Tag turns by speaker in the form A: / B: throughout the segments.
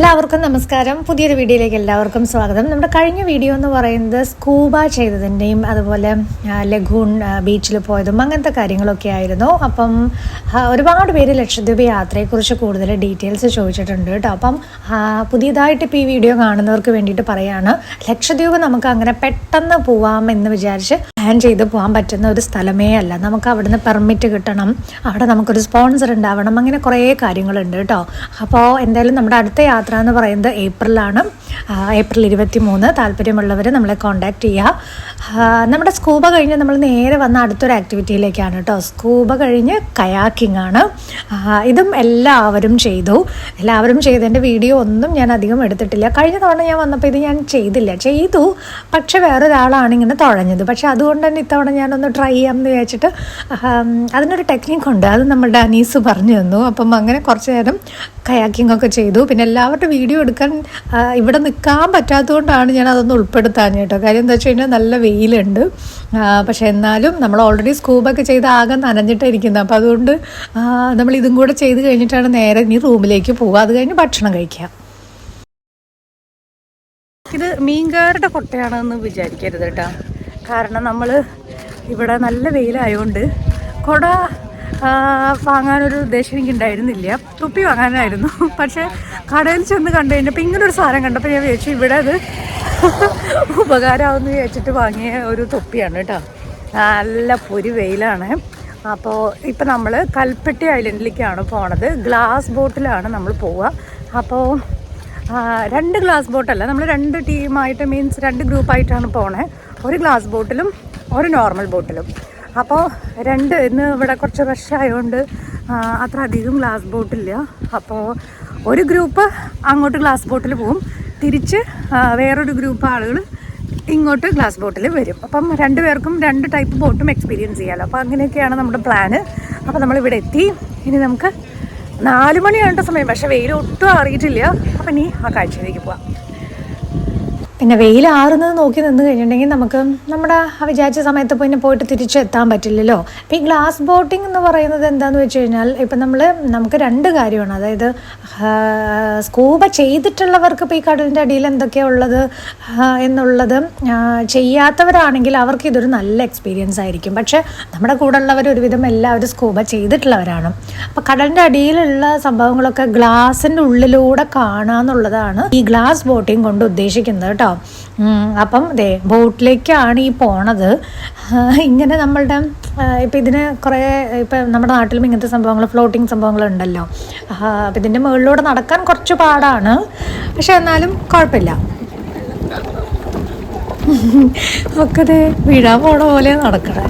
A: എല്ലാവർക്കും നമസ്കാരം. പുതിയൊരു വീഡിയോയിലേക്ക് എല്ലാവർക്കും സ്വാഗതം. നമ്മുടെ കഴിഞ്ഞ വീഡിയോ എന്ന് പറയുന്നത് സ്കൂബ ചെയ്തതിന്റെയും അതുപോലെ ലഘുൺ ബീച്ചിൽ പോയതും അങ്ങനത്തെ കാര്യങ്ങളൊക്കെ ആയിരുന്നു. അപ്പം ഒരുപാട് പേര് ലക്ഷദ്വീപ് യാത്രയെക്കുറിച്ച് കൂടുതൽ ഡീറ്റെയിൽസ് ചോദിച്ചിട്ടുണ്ട് കേട്ടോ. അപ്പം പുതിയതായിട്ട് ഇപ്പോൾ ഈ വീഡിയോ കാണുന്നവർക്ക് വേണ്ടിയിട്ട് പറയാണ് ലക്ഷദ്വീപ് നമുക്ക് അങ്ങനെ പെട്ടെന്ന് പോവാം എന്ന് വിചാരിച്ച് പ്ലാൻ ചെയ്ത് പോകാൻ പറ്റുന്ന ഒരു സ്ഥലമേ അല്ല. നമുക്ക് അവിടുന്ന് പെർമിറ്റ് കിട്ടണം. അവിടെ നമുക്കൊരു സ്പോൺസർ ഉണ്ടാവണം. അങ്ങനെ കുറേ കാര്യങ്ങളുണ്ട് കേട്ടോ. അപ്പോൾ എന്തായാലും നമ്മുടെ അടുത്ത യാത്ര എന്ന് പറയുന്നത് ഏപ്രിലാണ് ഏപ്രിൽ ഇരുപത്തി മൂന്ന് താല്പര്യമുള്ളവർ നമ്മളെ കോൺടാക്റ്റ് ചെയ്യുക നമ്മുടെ സ്കൂബ കഴിഞ്ഞ് നമ്മൾ നേരെ വന്ന അടുത്തൊരു ആക്ടിവിറ്റിയിലേക്കാണ് കേട്ടോ സ്കൂബ കഴിഞ്ഞ് കയാക്കിംഗ് ആണ്. ഇതും എല്ലാവരും ചെയ്തു. എല്ലാവരും ചെയ്തതിന്റെ വീഡിയോ ഒന്നും ഞാൻ അധികം എടുത്തിട്ടില്ല. കഴിഞ്ഞ തവണ ഞാൻ വന്നപ്പോൾ ഇത് ഞാൻ ചെയ്തില്ല. ചെയ്തു. പക്ഷെ വേറൊരാളാണ് ഇങ്ങനെ തുഴഞ്ഞത്. പക്ഷെ അതുകൊണ്ട് തന്നെ ഇത്തവണ ഞാനൊന്ന് ട്രൈ ചെയ്യാമെന്ന് വിചാരിച്ചിട്ട് അതിനൊരു ടെക്നിക്ക് ഉണ്ട്. അത് നമ്മുടെ അനീസ് പറഞ്ഞു തന്നു. അപ്പം അങ്ങനെ കുറച്ച് നേരം കയാക്കിംഗ് ഒക്കെ ചെയ്തു. പിന്നെ എല്ലാവരുടെ വീഡിയോ എടുക്കാൻ ആ, ഇവിടെ നിൽക്കാൻ പറ്റാത്തതുകൊണ്ടാണ് ഞാൻ അതൊന്നും ഉൾപ്പെടുത്താൻ കേട്ടോ. കാര്യം എന്താ വെച്ച് കഴിഞ്ഞാൽ നല്ല വെയിലുണ്ട്. പക്ഷെ എന്നാലും നമ്മൾ ഓൾറെഡി സ്കൂബൊക്കെ ചെയ്ത് ആകെ നനഞ്ഞിട്ടായിരിക്കുന്നത് അപ്പോൾ അതുകൊണ്ട് നമ്മൾ ഇതും കൂടെ ചെയ്ത് കഴിഞ്ഞിട്ടാണ് നേരെ ഇനി റൂമിലേക്ക് പോവുക. അത് കഴിഞ്ഞ് ഭക്ഷണം കഴിക്കാം. ഇത് മീൻകാരുടെ കൊട്ടയാണെന്ന് വിചാരിക്കരുത് കേട്ടോ. കാരണം നമ്മൾ ഇവിടെ നല്ല വെയിലായതുകൊണ്ട് കുട വാങ്ങാനൊരു ഉദ്ദേശം എനിക്ക് ഉണ്ടായിരുന്നില്ല തൊപ്പി വാങ്ങാനായിരുന്നു. പക്ഷേ കടയിൽ ചെന്ന് കണ്ടു കഴിഞ്ഞപ്പോൾ ഇങ്ങനൊരു സാധനം കണ്ടപ്പോൾ ഞാൻ വിചാരിച്ചു ഇവിടെ അത് ഉപകാരമാവെന്ന് വിചാരിച്ചിട്ട് വാങ്ങിയ ഒരു തൊപ്പിയാണ് കേട്ടോ. നല്ല പൊരി വെയിലാണ്. അപ്പോൾ ഇപ്പം നമ്മൾ കൽപ്പെട്ടി ഐലൻഡിലേക്കാണ് പോണത്. ഗ്ലാസ് ബോട്ടിലാണ് നമ്മൾ പോവുക. അപ്പോൾ രണ്ട് ഗ്ലാസ് ബോട്ടല്ല നമ്മൾ രണ്ട് ടീമായിട്ട് മീൻസ് രണ്ട് ഗ്രൂപ്പായിട്ടാണ് പോണേ. ഒരു ഗ്ലാസ് ബോട്ടിലും ഒരു നോർമൽ ബോട്ടിലും. അപ്പോൾ രണ്ട് ഇന്ന് ഇവിടെ കുറച്ച് വർഷമായതുകൊണ്ട് അത്ര അധികം ഗ്ലാസ് ബോട്ടില്ല അപ്പോൾ ഒരു ഗ്രൂപ്പ് അങ്ങോട്ട് ഗ്ലാസ് ബോട്ടിൽ പോവും. തിരിച്ച് വേറൊരു ഗ്രൂപ്പ് ആളുകൾ ഇങ്ങോട്ട് ഗ്ലാസ് ബോട്ടിൽ വരും. അപ്പം രണ്ട് പേർക്കും രണ്ട് ടൈപ്പ് ബോട്ടും എക്സ്പീരിയൻസ് ചെയ്യാമല്ലോ അപ്പോൾ അങ്ങനെയൊക്കെയാണ് നമ്മുടെ പ്ലാന് അപ്പോൾ നമ്മളിവിടെ എത്തി. ഇനി നമുക്ക് നാല് മണിയാണ് സമയം. പക്ഷേ വെയിൽ ഒട്ടും അറിയിട്ടില്ല. അപ്പം ഇനി ആ കാഴ്ചയിലേക്ക് പോവാം. പിന്നെ വെയിൽ ആറുന്നത് നോക്കി നിന്ന് കഴിഞ്ഞിട്ടുണ്ടെങ്കിൽ നമുക്ക് നമ്മുടെ വിചാരിച്ച സമയത്ത് പിന്നെ പോയിട്ട് തിരിച്ചെത്താൻ പറ്റില്ലല്ലോ. അപ്പം ഈ ഗ്ലാസ് ബോട്ടിംഗ് എന്ന് പറയുന്നത് എന്താന്ന് വെച്ച് കഴിഞ്ഞാൽ ഇപ്പം നമ്മൾ നമുക്ക് രണ്ട് കാര്യമാണ്. അതായത് സ്കൂബ ചെയ്തിട്ടുള്ളവർക്ക് ഇപ്പോൾ ഈ കടലിന്റെ അടിയിൽ എന്തൊക്കെയാണ് ഉള്ളത്? എന്നുള്ളത് ചെയ്യാത്തവരാണെങ്കിൽ അവർക്ക് ഇതൊരു നല്ല എക്സ്പീരിയൻസ് ആയിരിക്കും. പക്ഷേ നമ്മുടെ കൂടെ ഉള്ളവർ ഒരുവിധം എല്ലാവരും സ്കൂബ ചെയ്തിട്ടുള്ളവരാണ്. അപ്പോൾ കടലിന്റെ അടിയിലുള്ള സംഭവങ്ങളൊക്കെ ഗ്ലാസിന്റെ ഉള്ളിലൂടെ കാണാന്നുള്ളതാണ് ഈ ഗ്ലാസ് ബോട്ടിംഗ് കൊണ്ട് ഉദ്ദേശിക്കുന്നത് കേട്ടോ. ഉം, അപ്പം ദേ ബോട്ടിലേക്കാണ് ഈ പോണത്. ഇങ്ങനെ നമ്മളുടെ ഇപ്പം ഇതിന് കുറേ ഇപ്പം നമ്മുടെ നാട്ടിലും ഇങ്ങനത്തെ സംഭവങ്ങൾ ഫ്ലോട്ടിങ് സംഭവങ്ങളുണ്ടല്ലോ. അപ്പം ഇതിന്റെ മുകളിലൂടെ നടക്കാൻ കുറച്ച് പാടാണ്. പക്ഷെ എന്നാലും കുഴപ്പമില്ല. ഒക്കെ വീഴാൻ പോണ പോലെ നടക്കണേ.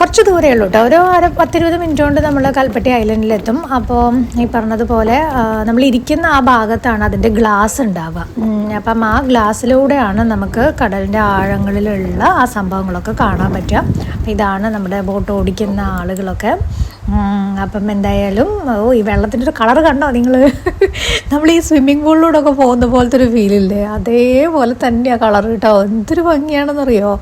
A: കുറച്ച് ദൂരമേ ഉള്ളൂ കേട്ടോ. ഒരു അര പത്തിരുപത് മിനിറ്റ് കൊണ്ട് നമ്മൾ കൽപ്പട്ടി ഐലൻഡിലെത്തും. അപ്പോൾ ഈ പറഞ്ഞതുപോലെ നമ്മൾ ഇരിക്കുന്ന ആ ഭാഗത്താണ് അതിന്റെ ഗ്ലാസ് ഉണ്ടാവുക. അപ്പം ആ ഗ്ലാസ്സിലൂടെയാണ് നമുക്ക് കടലിന്റെ ആഴങ്ങളിലുള്ള ആ സംഭവങ്ങളൊക്കെ കാണാൻ പറ്റുക. ഇതാണ് നമ്മുടെ ബോട്ട് ഓടിക്കുന്ന ആളുകളൊക്കെ. അപ്പം എന്തായാലും ഓ ഈ വെള്ളത്തിന്റെ ഒരു കളർ കണ്ടോ നിങ്ങൾ നമ്മൾ ഈ സ്വിമ്മിംഗ് പൂളിലൂടെ ഒക്കെ പോകുന്ന പോലത്തെ ഒരു ഫീലില്ലേ അതേപോലെ തന്നെയാണ് കളർ കേട്ടോ. എന്തൊരു ഭംഗിയാണെന്നറിയോ?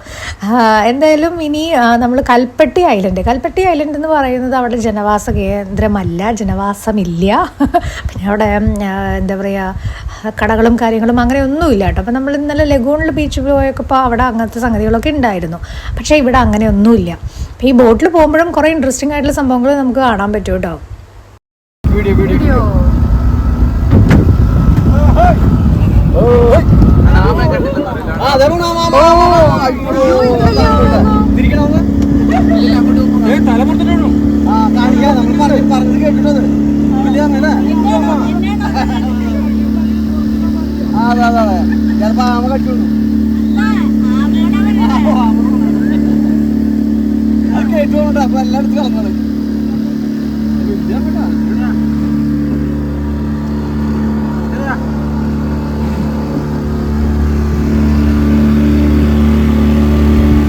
A: എന്തായാലും ഇനി നമ്മൾ കൽപ്പട്ടി ഐലൻഡ്. കൽപ്പട്ടി ഐലൻഡ് എന്ന് പറയുന്നത് അവിടെ ജനവാസ കേന്ദ്രമല്ല ജനവാസമില്ല. പിന്നെ അവിടെ എന്താ പറയുക കടകളും കാര്യങ്ങളും അങ്ങനെ ഒന്നുമില്ല കേട്ടോ. അപ്പം നമ്മൾ ഇന്നലെ ലഗൂണിൽ ബീച്ചിൽ പോയപ്പോൾ അവിടെ അങ്ങനത്തെ സംഗതികളൊക്കെ ഉണ്ടായിരുന്നു. പക്ഷേ ഇവിടെ അങ്ങനെ ഒന്നുമില്ല. ഈ ബോട്ടിൽ പോകുമ്പോഴും കുറേ ഇൻട്രസ്റ്റിംഗ് ആയിട്ടുള്ള സംഭവങ്ങൾ നമുക്ക് കാണാൻ പറ്റും കേട്ടോ
B: വീഡിയോ പറഞ്ഞു പറഞ്ഞു കേട്ടിട്ടത്. അതെ അതെ അതെ. ചിലപ്പോ ആമ കടിച്ചുള്ളൂ അത് കേട്ടോണ്ട് അപ്പൊ എല്ലായിടത്തും കളഞ്ഞോളൂ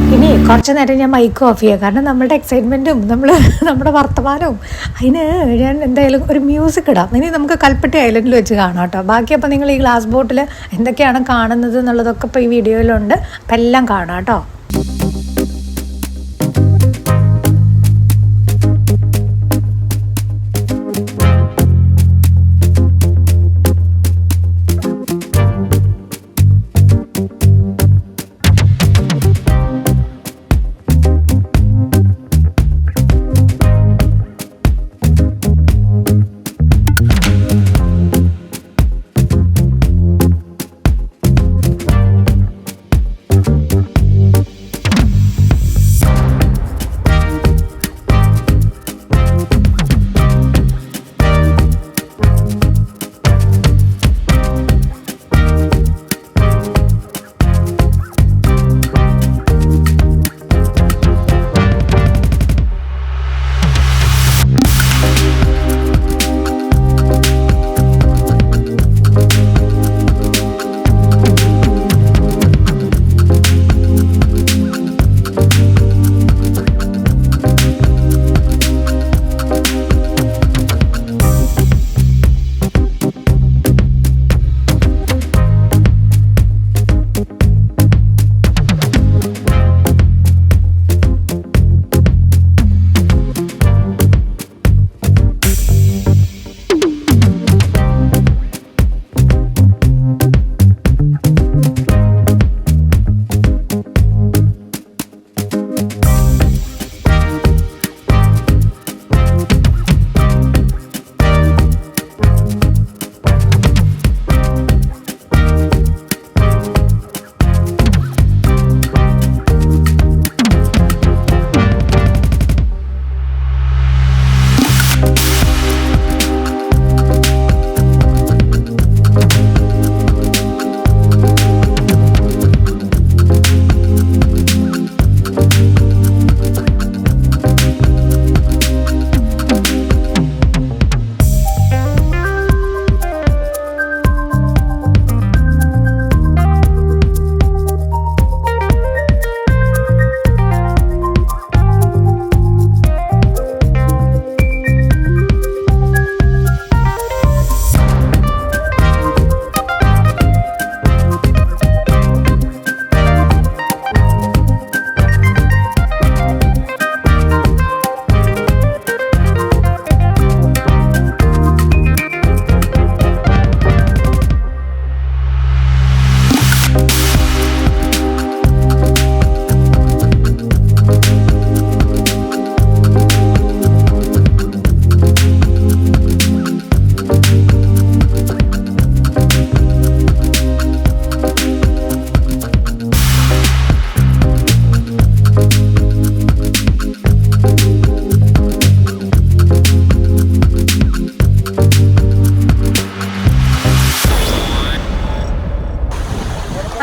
A: ഇനി കുറച്ച് നേരം ഞാൻ മൈക്ക് ഓഫ് ചെയ്യാം. കാരണം നമ്മുടെ എക്സൈറ്റ്മെന്റും നമ്മൾ നമ്മുടെ വർത്തമാനവും അതിന് ഞാൻ എന്തായാലും ഒരു മ്യൂസിക് ഇടാം. ഇനി നമുക്ക് കൽപ്പട്ടി ഐലൻഡിൽ വെച്ച് കാണാം കേട്ടോ. ബാക്കി അപ്പോൾ നിങ്ങൾ ഈ ഗ്ലാസ് ബോട്ടിൽ എന്തൊക്കെയാണ് കാണുന്നത് എന്നുള്ളതൊക്കെ ഇപ്പോൾ ഈ വീഡിയോയിലുണ്ട് അപ്പം എല്ലാം കാണാം കേട്ടോ.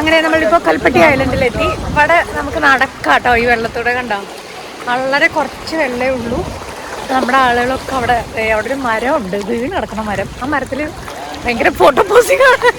C: കൽപ്പട്ടി ഐലൻഡിലെത്തി. ഇവിടെ നമുക്ക് നടക്കാട്ടോ ഈ വെള്ളത്തൂടെ കണ്ടോ. വളരെ കുറച്ച് വെള്ളമേ ഉള്ളൂ. നമ്മുടെ ആളുകളൊക്കെ അവിടെ അവിടെ ഒരു മരം ഉണ്ട് വീണ് നടക്കുന്ന മരം. ആ മരത്തിൽ ഭയങ്കര ഫോട്ടോ പോസിംഗ് ആണ്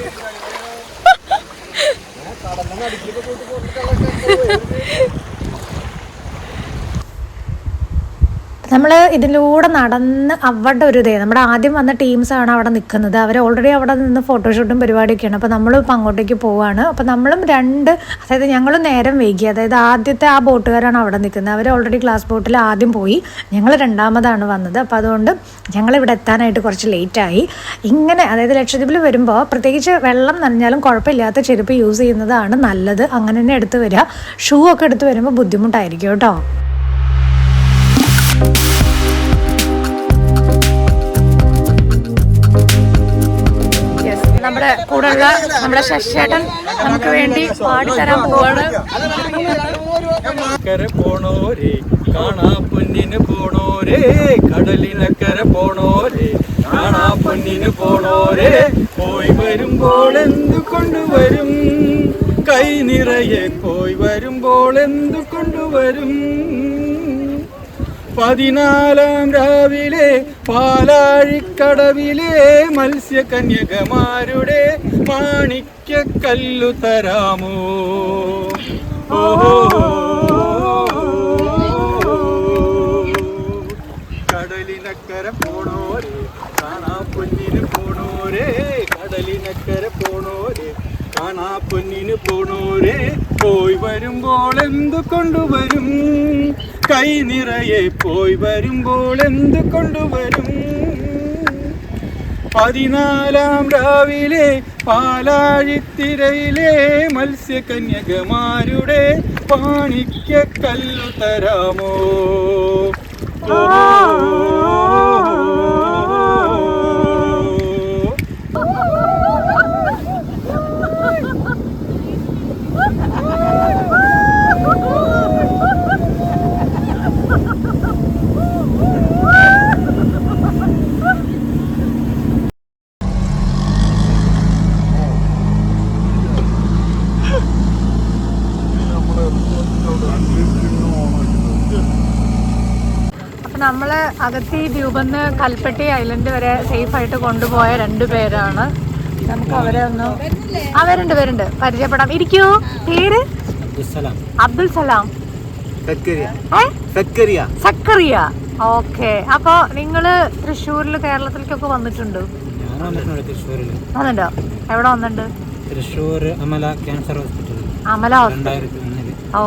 C: നമ്മൾ ഇതിലൂടെ നടന്ന് അവിടെ ഒരു ഇതേ നമ്മുടെ ആദ്യം വന്ന ടീംസാണ് അവിടെ നിൽക്കുന്നത് അവർ ഓൾറെഡി അവിടെ നിന്ന് ഫോട്ടോഷൂട്ടും പരിപാടിയൊക്കെയാണ്. അപ്പോൾ നമ്മളും ഇപ്പം അങ്ങോട്ടേക്ക് പോവാണ്. അപ്പോൾ നമ്മളും രണ്ട് അതായത് ഞങ്ങളും നേരം വൈകി. അതായത് ആദ്യത്തെ ആ ബോട്ടുകാരാണ് അവിടെ നിൽക്കുന്നത് അവർ ഓൾറെഡി ക്ലാസ് ബോട്ടിൽ ആദ്യം പോയി. ഞങ്ങൾ രണ്ടാമതാണ് വന്നത്. അപ്പോൾ അതുകൊണ്ട് ഞങ്ങളിവിടെ എത്താനായിട്ട് കുറച്ച് ലേറ്റായി ഇങ്ങനെ അതായത് ലക്ഷദ്വീപിൽ വരുമ്പോൾ പ്രത്യേകിച്ച് വെള്ളം നനഞ്ഞാലും കുഴപ്പമില്ലാത്ത ചെരുപ്പ് യൂസ് ചെയ്യുന്നതാണ് നല്ലത്. അങ്ങനെ തന്നെ എടുത്ത് വരിക ഷൂ ഒക്കെ എടുത്ത് വരുമ്പോൾ ബുദ്ധിമുട്ടായിരിക്കും കേട്ടോ. നമ്മുടെ കൂടെയുള്ള നമ്മുടെ ശശിയേട്ടൻ നമുക്ക് വേണ്ടി പാടിത്തരാൻ പോവാണ്.
D: പോണോരേ കാണാ പൊന്നിന് പോണോരേ കടലിനക്കര പോണോരേ കാണാ പൊന്നിന് പോണോരേ പോയി വരുമ്പോൾ എന്തു കൊണ്ടുവരും കൈ നിറയെ പോയി വരുമ്പോൾ എന്തു കൊണ്ടുവരും പതിനാലാം രാവിലെ പാലാഴിക്കടവിലെ മത്സ്യകന്യകമാരുടെ മാണിക്യക്കല്ലു തരാമോ? ഓഹോ കടലിനക്കര പോണോരെ കാണാ പൊന്നിന് പോണോരെ കടലിനക്കര പോണോരെ കാണാ പൊന്നിന് പോണോരെ പോയി വരുമ്പോൾ എന്തു കൊണ്ടുവരും കൈ നിറയെ പോയി വരുമ്പോൾ എന്ത് കൊണ്ടുവരും? പതിനാലാം രാവിലെ പാലാഴിത്തിരയിലെ മത്സ്യകന്യകമാരുടെ പാണിക്ക കല്ലു തരാമോ?
C: അപ്പൊ അകത്തി അകത്തി ദ്വീപെന്ന് കൽപ്പട്ടി ഐലൻഡ് വരെ സേഫ് ആയിട്ട് കൊണ്ടുപോയ രണ്ടു പേരാണ്. നമുക്ക് അവരെ ഒന്ന് ആ വരുന്നുണ്ട് വരുന്നുണ്ട് പരിചയപ്പെടാം. ഇരിക്കൂ. പേര്? അബ്ദുൽ സലാം. സക്കറിയ ഓക്കെ. അപ്പൊ നിങ്ങൾ തൃശ്ശൂരിൽ കേരളത്തിലേക്കൊക്കെ വന്നിട്ടുണ്ട്?
E: വന്നിട്ടുണ്ടോ
C: എവിടെ വന്നിട്ടുണ്ട്?
E: Thrissur Amala cancer hospital.
C: Amala ഓ.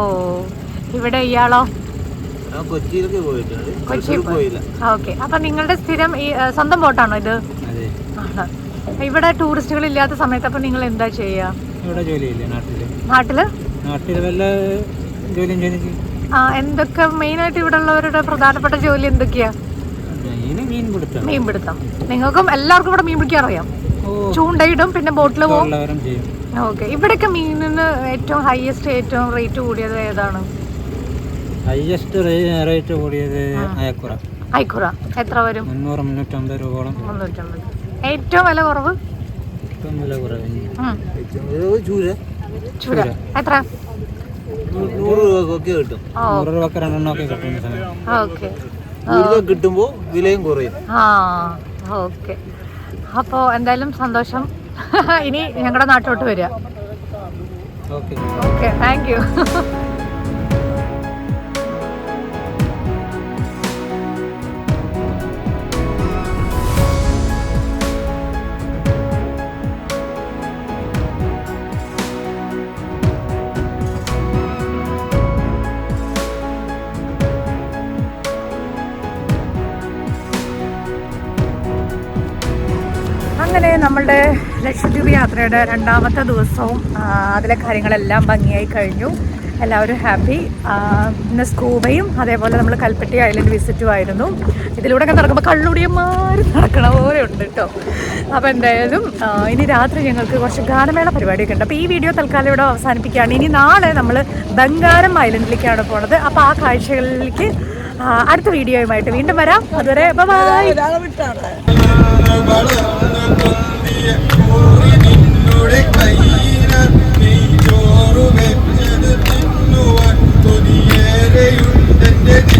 C: ഇവിടെ ഇയാളോ?
F: കൊച്ചിയിലൊക്കെ പോയിട്ടുണ്ട്. പോയില്ല.
C: ഓക്കെ. അപ്പൊ നിങ്ങളുടെ സ്ഥിരം ഈ സ്വന്തം ബോട്ടാണോ ഇത്? ഇവിടെ ടൂറിസ്റ്റുകൾ ഇല്ലാത്ത സമയത്ത് അപ്പൊ നിങ്ങൾ എന്താ ചെയ്യാ?
E: ഇവിടെ ജോലിയില്ല നാട്ടിൽ. വല്ല ജോലിയും
C: എന്തൊക്കെ മെയിൻ ആയിട്ട് ഇവിടെ ഉള്ളവരുടെ പ്രധാനപ്പെട്ട ജോലി എന്തൊക്കെയാ?
E: മീൻ പിടുത്തം.
C: നിങ്ങൾക്കും എല്ലാവർക്കും ഇവിടെ മീൻ പിടിക്കാൻ അറിയാം. ചൂണ്ടയിടും പിന്നെ ബോട്ടിൽ പോകും ഓക്കെ. ഇവിടെയൊക്കെ മീനിന് ഏറ്റവും ഹൈയസ്റ്റ് ഏറ്റവും റേറ്റ് കൂടിയത് ഏതാണ്?
E: ഹയസ്റ്റ് റേറ്റ് കൂടിയത് അയക്കുറ
C: അയക്കുറ എത്ര വരും?
E: മുന്നൂറ് മുന്നൂറ്റമ്പത് രൂപയോളം.
C: മുന്നൂറ്റമ്പത്. ഏറ്റവും വില കുറവ്?
E: ഏറ്റവും വില കുറവ്
C: ഉം.
F: ചൂര.
C: ചൂര. എത്ര?
F: നൂറ് രൂപക്കൊക്കെ കിട്ടും.
C: ഓ.
E: നൂറ് രൂപക്ക് രണ്ടെണ്ണമൊക്കെ കിട്ടുന്ന സമയം.
C: ഓക്കെ.
F: കൂടുതൽ വിലയും കുറയും.
C: ആ ഓക്കെ. അപ്പോൾ എന്തായാലും സന്തോഷം. ഇനി ഞങ്ങളുടെ നാട്ടിലോട്ട് വരിക
E: okay.
C: Okay thank you. Lakshadweep യാത്രയുടെ രണ്ടാമത്തെ ദിവസവും അതിലെ കാര്യങ്ങളെല്ലാം ഭംഗിയായി കഴിഞ്ഞു. എല്ലാവരും ഹാപ്പി. പിന്നെ സ്കൂബയും അതേപോലെ നമ്മൾ കൽപ്പറ്റി ഐലൻഡ് വിസിറ്റും ആയിരുന്നു ഇതിലൂടെ ഒക്കെ നടക്കുമ്പോൾ കള്ളുടിയന്മാർ നടക്കണ പോലെ ഉണ്ട് കേട്ടോ അപ്പോൾ എന്തായാലും ഇനി രാത്രി ഞങ്ങൾക്ക് കുറച്ച് ഗാനമേള പരിപാടിയൊക്കെ ഉണ്ട്. അപ്പോൾ ഈ വീഡിയോ തൽക്കാലം ഇവിടെ അവസാനിപ്പിക്കുകയാണ്. ഇനി നാളെ നമ്മൾ ബംഗാരം ഐലൻഡിലേക്കാണ് പോണത്. അപ്പോൾ ആ കാഴ്ചകളിലേക്ക് അടുത്ത വീഡിയോയുമായിട്ട് വീണ്ടും വരാം. അതുവരെ ബൈ
D: தேதி